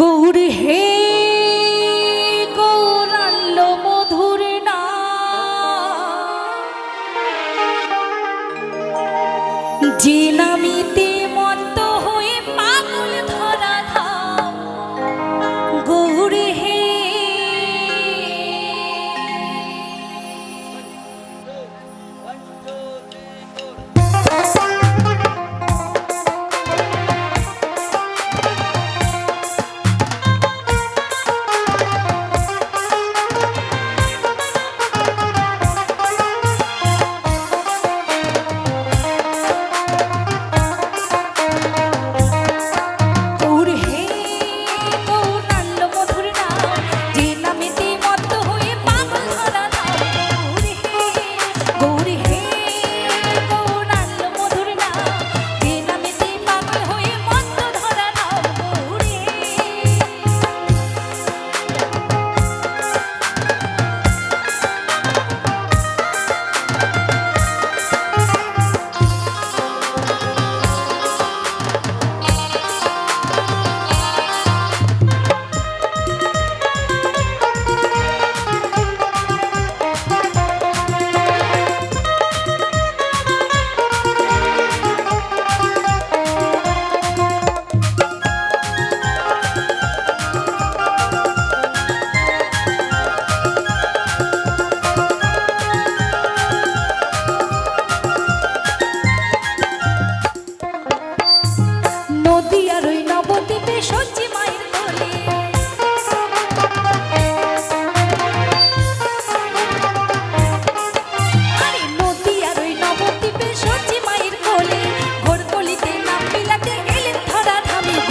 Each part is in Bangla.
গৌর হে গৌরাল্য মধুর না। যে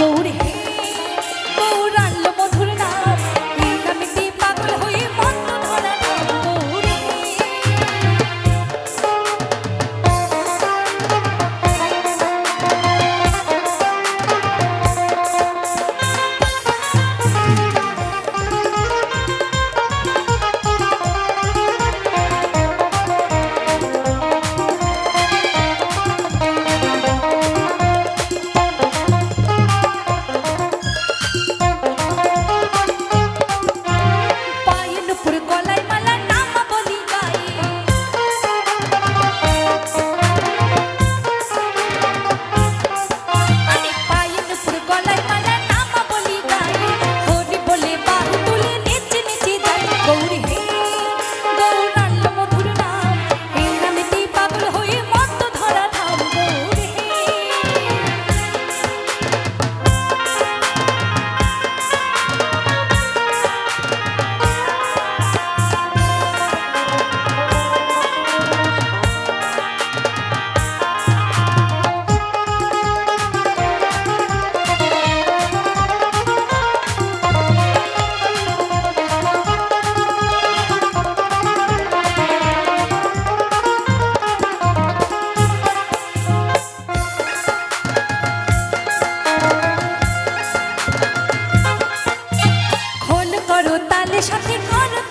또 우리 করো তালে সাথে করো